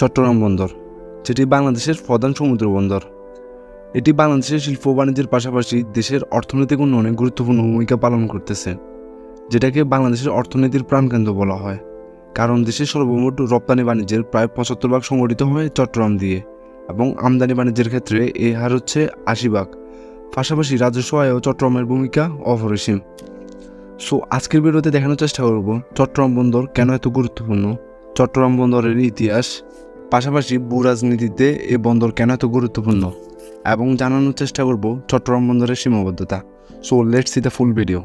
চট্টগ্রাম বন্দর, যেটি বাংলাদেশের প্রধান সমুদ্র বন্দর। এটি বাংলাদেশের শিল্প বাণিজ্যের পাশাপাশি দেশের অর্থনৈতিক উন্নয়নে গুরুত্বপূর্ণ ভূমিকা পালন করতেছে, যেটাকে বাংলাদেশের অর্থনীতির প্রাণকেন্দ্র বলা হয়। কারণ দেশের সর্বমোট রপ্তানি বাণিজ্যের প্রায় পঁচাত্তর ভাগ সংগঠিত হয় চট্টগ্রাম দিয়ে, এবং আমদানি বাণিজ্যের ক্ষেত্রে এই হার হচ্ছে আশি ভাগ। পাশাপাশি রাজস্ব আয়ও চট্টগ্রামের ভূমিকা অপরিসীম। সো, আজকের ভিডিওতে দেখানোর চেষ্টা করব, চট্টগ্রাম বন্দর কেন এত গুরুত্বপূর্ণ? চট্টগ্রাম বন্দরের ইতিহাস, পাশাপাশি ভূ রাজনীতিতে এই বন্দর কেন এত গুরুত্বপূর্ণ? এবং জানানোর চেষ্টা করব চট্টগ্রাম বন্দরের সীমাবদ্ধতা। So let's see the full video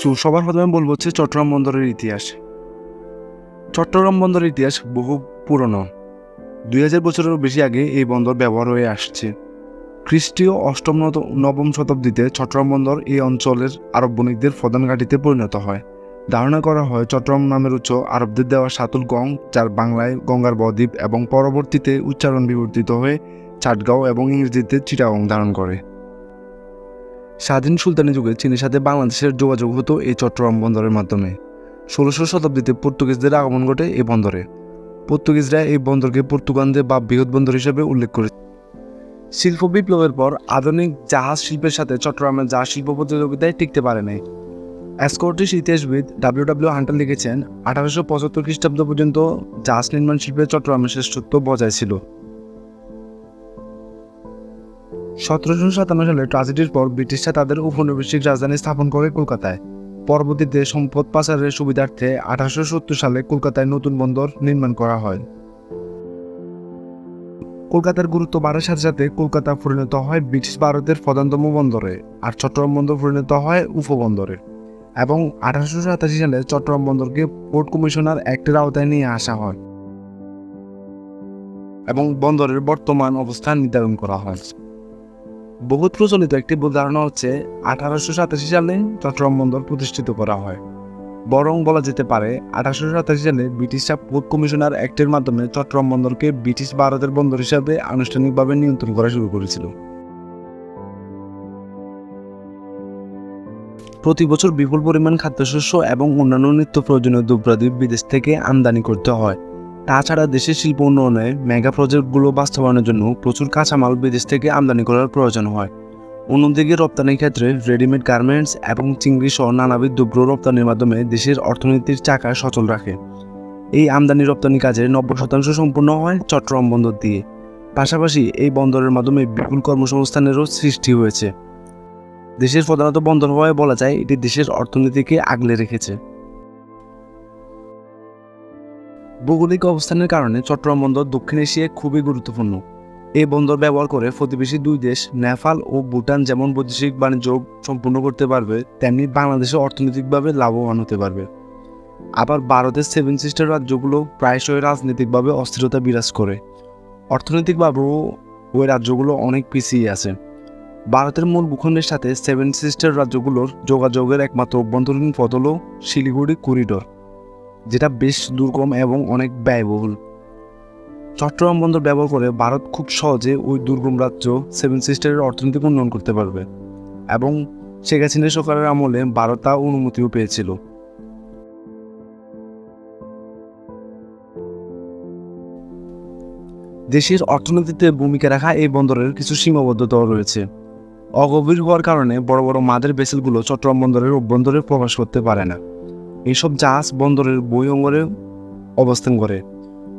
so সবার প্রথমে বলব হচ্ছে চট্টগ্রাম বন্দরের ইতিহাস। চট্টগ্রাম বন্দরের ইতিহাস বহু পুরনো। দুই হাজার বছরেরও বেশি আগে এই বন্দর ব্যবহার হয়ে আসছে। খ্রিস্টীয় অষ্টম নবম শতাব্দীতে চট্টগ্রাম বন্দর এই অঞ্চলের আরব বণিকদের প্রধান ঘাঁটিতে পরিণত হয়। ধারণা করা হয়, চট্টগ্রাম নামের উচ্চ আরবদের দেওয়া সাতুল গং, যার বাংলায় গঙ্গার বদ্বীপ এবং পরবর্তীতে উচ্চারণ বিবর্তিত হয়ে চাটগাঁও এবং ইংরেজিতে চিটাগং ধারণ করে। স্বাধীন সুলতানি যুগে চীনের সাথে বাংলাদেশের যোগাযোগ হতো এই চট্টগ্রাম বন্দরের মাধ্যমে। ষোলোশো শতাব্দীতে পর্তুগিজদের আগমন ঘটে এই বন্দরে। পর্তুগিজরা এই বন্দরকে পর্তুগানদের বা বৃহৎ বন্দর হিসেবে উল্লেখ করে শিল্প বিপ্লবের পর আধুনিক জাহাজ শিল্পের সাথে চট্টগ্রামের জাহাজ শিল্প প্রতিযোগিতায় টিকতে পারে নাই। স্কটিশ ইতিহাসবিদ ডাব্লিউ ডাব্লিউ হান্টার লিখেছেন, আঠারোশো পঁচাত্তর খ্রিস্টাব্দ পর্যন্ত জাহাজ নির্মাণ শিল্পে চট্টগ্রামের শ্রেষ্ঠত্ব বজায় ছিল। সতেরোশো সাতান্ন সালে ট্রাজেডির পর ব্রিটিশরা তাদের উপনিবেশিক রাজধানী স্থাপন করে কলকাতায়। পরবর্তীতে সম্পদ পাচারের সুবিধার্থে আঠারোশো সত্তর সালে কলকাতায় নতুন বন্দর নির্মাণ করা হয়। কলকাতার গুরুত্ব বাড়ার সাথে সাথে কলকাতা পরিণত হয় ব্রিটিশ ভারতের প্রধানতম বন্দরে আর চট্টগ্রাম বন্দর পরিণত হয় উপবন্দরে। এবং আঠারোশো সাতাশি সালে চট্টগ্রাম বন্দরকে পোর্ট কমিশনার অ্যাক্টের আওতায় নিয়ে আসা হয় এবং বন্দরের বর্তমান অবস্থান নির্ধারণ করা হয়। বহুত প্রচলিত একটি ধারণা হচ্ছে আঠারোশো সাতাশি সালে চট্টগ্রাম বন্দর প্রতিষ্ঠিত করা হয়। বরং বলা যেতে পারে, আঠারোশো সাতাশি সালে ব্রিটিশরা পোর্ট কমিশনার অ্যাক্টের মাধ্যমে চট্টগ্রাম বন্দরকে ব্রিটিশ ভারতের বন্দর হিসাবে আনুষ্ঠানিকভাবে নিয়ন্ত্রণ করা শুরু করেছিল। প্রতি বছর বিপুল পরিমাণ খাদ্যশস্য এবং অন্যান্য নিত্য প্রয়োজনীয় দ্রব্যাদি বিদেশ থেকে আমদানি করতে হয়। তাছাড়া দেশের শিল্প উন্নয়নে মেগা প্রজেক্টগুলো বাস্তবায়নের জন্য প্রচুর কাঁচামাল বিদেশ থেকে আমদানি করার প্রয়োজন হয়। অন্যদিকে রপ্তানির ক্ষেত্রে রেডিমেড গার্মেন্টস এবং চিংড়ি সহ নানাবিধ দ্রব্য রপ্তানির মাধ্যমে দেশের অর্থনীতির চাকা সচল রাখে। এই আমদানি রপ্তানি কাজের নব্বই শতাংশ সম্পূর্ণ হয় চট্টগ্রাম বন্দর দিয়ে। পাশাপাশি এই বন্দরের মাধ্যমে বিপুল কর্মসংস্থানেরও সৃষ্টি হয়েছে। দেশের প্রধানত বন্দর হওয়ায় বলা যায় এটি দেশের অর্থনীতিকে আগলে রেখেছে। ভৌগোলিক অবস্থানের কারণে চট্টগ্রাম বন্দর দক্ষিণ এশিয়ায় খুবই গুরুত্বপূর্ণ। এই বন্দর ব্যবহার করে প্রতিবেশী দুই দেশ, নেপাল ও ভুটান যেমন বৈদেশিক বাণিজ্য সম্পূর্ণ করতে পারবে, তেমনি বাংলাদেশে অর্থনৈতিকভাবে লাভবান হতে পারবে। আবার ভারতের সেভেন সিস্টার রাজ্যগুলো প্রায়শই রাজনৈতিকভাবে অস্থিরতা বিরাজ করে। অর্থনৈতিকভাবেও ওই রাজ্যগুলো অনেক পিছিয়ে আছে। ভারতের মূল ভূখণ্ডের সাথে সেভেন সিস্টার রাজ্যগুলোর যোগাযোগের একমাত্র অভ্যন্তরীণ পথ হল শিলিগুড়ি করিডোর, যেটা বেশ দুর্গম এবং অনেক ব্যয়বহুল। চট্টগ্রাম বন্দর ব্যবহার করে ভারত খুব সহজে ওই দুর্গম রাজ্য সেভেন সিস্টারের অর্থনৈতিক উন্নয়ন করতে পারবে। এবং শেখ হাসিনা সরকারের আমলে ভারত তা অনুমতিও পেয়েছিল। দেশের অর্থনীতিতে ভূমিকা রাখা এই বন্দরের কিছু সীমাবদ্ধতাও রয়েছে। অগভীর হওয়ার কারণে বড় বড় মাদের ভেসেলগুলো চট্টগ্রাম বন্দরের অভ্যন্তরে প্রবেশ করতে পারে না। এইসব জাহাজ বন্দরের বই অঙ্গরে অবস্থান করে।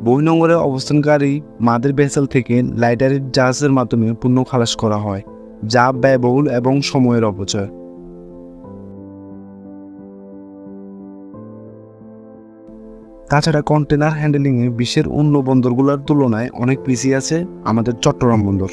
বহিনঙ্গরে অবস্থানকারী মাদের ভেসেল থেকে লাইটারের জাহাজের মাধ্যমে পণ্য খালাস করা হয়, যা ব্যয়বহুল এবং সময়ের অপচয়। তাছাড়া কন্টেনার হ্যান্ডেলিংয়ে বিশ্বের অন্য বন্দরগুলোর তুলনায় অনেক পিছিয়ে আছে আমাদের চট্টগ্রাম বন্দর।